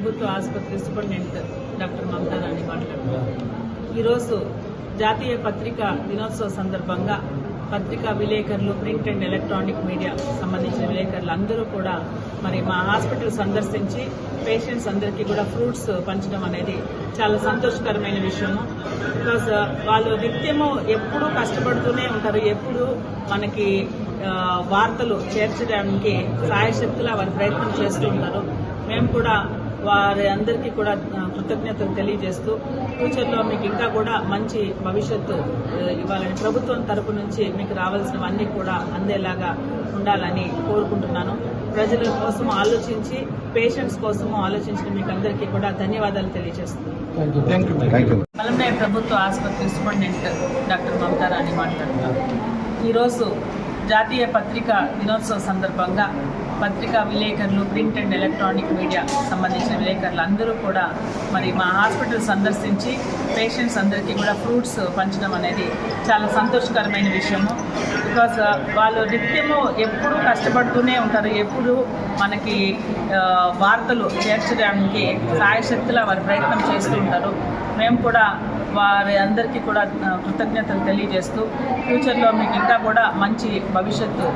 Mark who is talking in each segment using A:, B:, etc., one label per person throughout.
A: ప్రభుత్వ ఆసుపత్రి superintendent doctor Mamata రాణి మాట్లాడుతున్నారు ఈరోజు జాతీయ పత్రికా దినోత్సవ సందర్భంగా పత్రికా విలేకరులు ప్రింట్ అండ్ ఎలక్ట్రానిక్ మీడియా సంబంధించిన విలేకరులు అందరూ కూడా మరి మా హాస్పిటల్ సందర్శించి పేషెంట్స్ అందరికీ కూడా ఫ్రూట్స్ పంచడం అనేది చాలా సంతోషకరమైన విషయము. బికాస్ uh, వాళ్ళు నిత్యము ఎప్పుడూ కష్టపడుతూనే ఉంటారు. ఎప్పుడు మనకి వార్తలు చేర్చడానికి సాయశక్తులు వారి ప్రయత్నం చేస్తూ ఉంటారు. మేము కూడా వారి అందరికీ కూడా కృతజ్ఞతలు తెలియజేస్తూ ఫ్యూచర్లో మీకు ఇంకా కూడా మంచి భవిష్యత్తు ఇవ్వాలని ప్రభుత్వం తరపు నుంచి మీకు రావాల్సినవన్నీ కూడా అందేలాగా ఉండాలని కోరుకుంటున్నాను. ప్రజల కోసం ఆలోచించి పేషెంట్స్ కోసము ఆలోచించిన మీకు అందరికీ కూడా ధన్యవాదాలు తెలియజేస్తున్నాను. మలంనాయ ప్రభుత్వ ఆసుపత్రి సూపరింటెండెంట్ డాక్టర్ మమతా రాణి మాట్లాడుతున్నారు. ఈరోజు జాతీయ పత్రికా దినోత్సవ సందర్భంగా పత్రికా విలేకరులు ప్రింట్ అండ్ ఎలక్ట్రానిక్ మీడియా సంబంధించిన విలేకరులు అందరూ కూడా మరి మా హాస్పిటల్ సందర్శించి పేషెంట్స్ అందరికీ కూడా ఫ్రూట్స్ పంచడం అనేది చాలా సంతోషకరమైన విషయము. బికాస్ uh, వాళ్ళు నిత్యము ఎప్పుడూ కష్టపడుతూనే ఉంటారు. ఎప్పుడు మనకి వార్తలు చేర్చడానికి సాయశక్తులా వారి ప్రయత్నం చేస్తూ ఉంటారు. మేము కూడా వారి అందరికీ కూడా కృతజ్ఞతలు తెలియజేస్తూ ఫ్యూచర్లో మీకు ఇంకా కూడా మంచి భవిష్యత్తు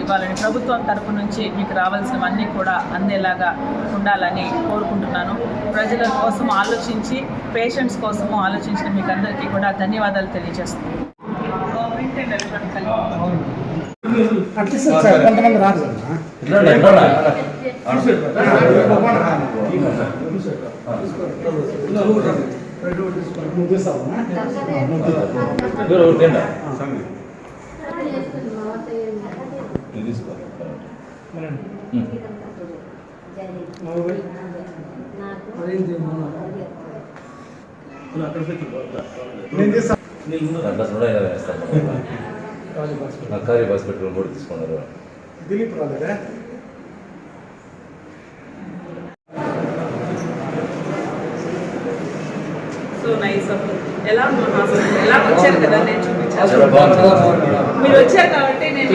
A: ఇవ్వాలని ప్రభుత్వం తరపు నుంచి మీకు రావాల్సినవన్నీ కూడా అందేలాగా ఉండాలని కోరుకుంటున్నాను ప్రజల కోసం ఆలోచించి పేషెంట్స్ కోసము ఆలోచించిన మీకు అందరికీ కూడా ధన్యవాదాలు తెలియజేస్తున్నాను
B: కొంతమంది రాదు నేను తీస్తా
C: నక్కారి హాస్పిటల్ కూడా తీసుకున్నారు
B: దిలీప్ రాలేదా
A: ఎలా వచ్చారు కదా? నేను చూపించాను. మీరు వచ్చారు కాబట్టి నేను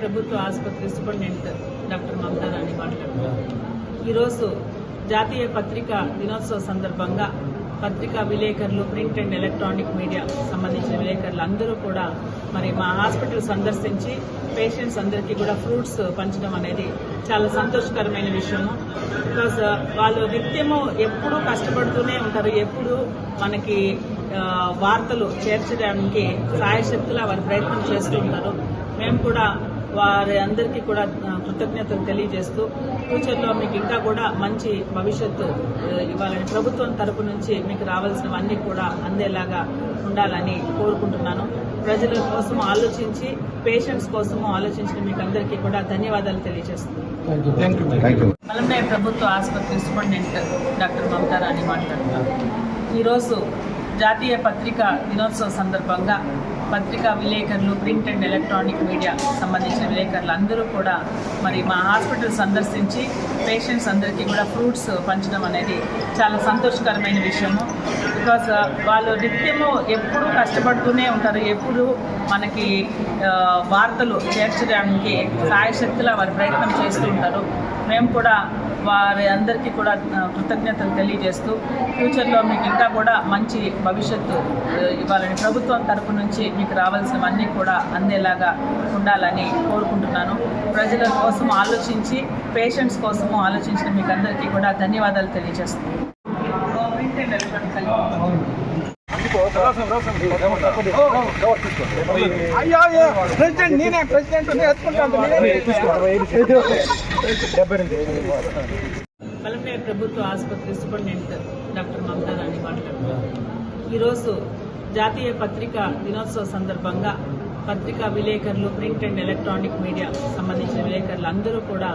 A: ప్రభుత్వ ఆసుపత్రి సూపరింటెండెంట్ డాక్టర్ మమతా రాణి మాట్లాడుతున్నారు. ఈరోజు జాతీయ పత్రికా దినోత్సవ సందర్భంగా పత్రికా విలేకరులు ప్రింట్ అండ్ ఎలక్ట్రానిక్ మీడియా సంబంధించిన విలేకరులు అందరూ కూడా మరి మా హాస్పిటల్ సందర్శించి పేషెంట్స్ అందరికీ కూడా ఫ్రూట్స్ పంచడం అనేది చాలా సంతోషకరమైన విషయము. బికాస్ uh, వాళ్ళు నిత్యము ఎప్పుడూ కష్టపడుతూనే ఉంటారు. ఎప్పుడు మనకి వార్తలు చేర్చడానికి సాయశక్తులా వారు ప్రయత్నం చేస్తూ ఉంటారు. మేము కూడా వారి అందరికీ కూడా కృతజ్ఞతలు తెలియజేస్తూ ఫ్యూచర్లో మీకు ఇంకా కూడా మంచి భవిష్యత్తు ఇవ్వాలని ప్రభుత్వం తరపు నుంచి మీకు రావాల్సినవన్నీ కూడా అందేలాగా ఉండాలని కోరుకుంటున్నాను. ప్రజల కోసం ఆలోచించి పేషెంట్స్ కోసము ఆలోచించిన మీకు అందరికీ కూడా ధన్యవాదాలు తెలియజేస్తున్నాను. మలంనాయ ప్రభుత్వ ఆసుపత్రి సూపరింటెండెంట్ డాక్టర్ మమతా రాణి మాట్లాడుతున్నారు. ఈరోజు జాతీయ పత్రికా దినోత్సవ సందర్భంగా పత్రికా విలేకరులు ప్రింట్ అండ్ ఎలక్ట్రానిక్ మీడియా సంబంధించిన విలేకరులు అందరూ కూడా మరి మా హాస్పిటల్ సందర్శించి పేషెంట్స్ అందరికీ కూడా ఫ్రూట్స్ పంచడం అనేది చాలా సంతోషకరమైన విషయము. బికాస్ uh, వాళ్ళు నిత్యము ఎప్పుడూ కష్టపడుతూనే ఉంటారు. ఎప్పుడు మనకి వార్తలు చేర్చడానికి సాయశక్తులా వారు ప్రయత్నం చేస్తూ ఉంటారు. మేము కూడా వారి అందరికీ కూడా కృతజ్ఞతలు తెలియజేస్తూ ఫ్యూచర్లో మీకు ఇంకా కూడా మంచి భవిష్యత్తు ఇవ్వాలని ప్రభుత్వం తరపు నుంచి మీకు రావాల్సినవన్నీ కూడా అందేలాగా ఉండాలని కోరుకుంటున్నాను. ప్రజల కోసం ఆలోచించి పేషెంట్స్ కోసము ఆలోచించిన మీకు అందరికీ కూడా ధన్యవాదాలు తెలియజేస్తున్నాను ప్రింట్ అండ్ ఎలక్ట్రానిక్ కలిపి.
B: అయ్యా ప్రెసిడెంట్ నేనే ప్రెసిడెంట్ ఎత్తుకుంటాను
A: ప్రభుత్వ ఆసుపత్రి సూపరింటెండెంట్ డాక్టర్ మమతా రాణి మాట్లాడుతున్నారు. ఈరోజు జాతీయ పత్రికా దినోత్సవ సందర్భంగా పత్రికా విలేకరులు ప్రింట్ అండ్ ఎలక్ట్రానిక్ మీడియా సంబంధించిన విలేకరులు అందరూ కూడా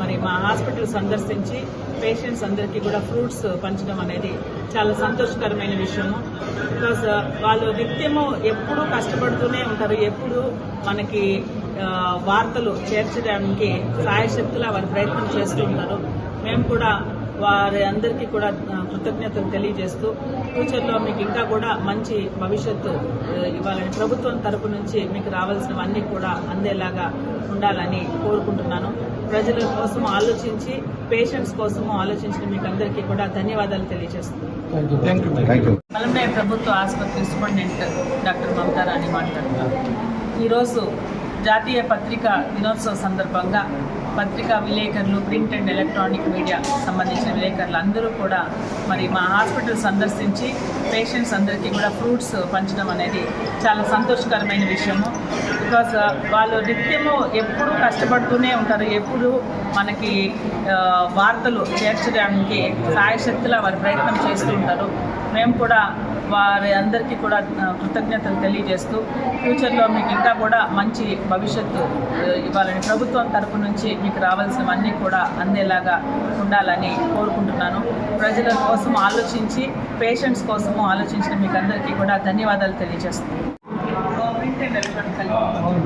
A: మరి మా హాస్పిటల్ సందర్శించి పేషెంట్స్ అందరికీ కూడా ఫ్రూట్స్ పంచడం అనేది చాలా సంతోషకరమైన విషయము బికాస్ uh, వాళ్ళు నిత్యము ఎప్పుడూ కష్టపడుతూనే ఉంటారు. ఎప్పుడు మనకి వార్తలు చేర్చడానికి సాయశక్తులా వారు ప్రయత్నం చేస్తూ ఉంటారు. మేము కూడా వారి అందరికీ కూడా కృతజ్ఞతలు తెలియజేస్తూ ఫ్యూచర్లో మీకు ఇంకా కూడా మంచి భవిష్యత్తు ఇవ్వాలని ప్రభుత్వం తరపు నుంచి మీకు రావాల్సినవన్నీ కూడా అందేలాగా ఉండాలని కోరుకుంటున్నాను. ప్రజల కోసం ఆలోచించి పేషెంట్స్ కోసం ఆలోచించిన మీకు అందరికీ కూడా ధన్యవాదాలు తెలియజేస్తున్నాను. మలంనే ప్రభుత్వ ఆసుపత్రి సూపరింటెండెంట్ డాక్టర్ మమతా రాణి మాట్లాడుతున్నారు ఈరోజు జాతీయ పత్రికా దినోత్సవ సందర్భంగా పత్రికా విలేకరులు ప్రింట్ అండ్ ఎలక్ట్రానిక్ మీడియా సంబంధించిన విలేకరులు అందరూ కూడా మరి మా హాస్పిటల్ సందర్శించి పేషెంట్స్ అందరికీ కూడా ఫ్రూట్స్ పంచడం అనేది చాలా సంతోషకరమైన విషయము. బికాస్ uh, వాళ్ళు నిత్యము ఎప్పుడూ కష్టపడుతూనే ఉంటారు. ఎప్పుడు మనకి వార్తలు చేర్చడానికి సాయశక్తిలా వారి ప్రయత్నం చేస్తూ ఉంటారు. మేము కూడా వారి అందరికీ కూడా కృతజ్ఞతలు తెలియజేస్తూ ఫ్యూచర్లో మీకు ఇంకా కూడా మంచి భవిష్యత్తు ఇవ్వాలని ప్రభుత్వం తరపు నుంచి మీకు రావాల్సినవన్నీ కూడా అందేలాగా ఉండాలని కోరుకుంటున్నాను. ప్రజల కోసం ఆలోచించి పేషెంట్స్ కోసము ఆలోచించిన మీకు అందరికీ కూడా ధన్యవాదాలు తెలియజేస్తున్నాను. Print and electronic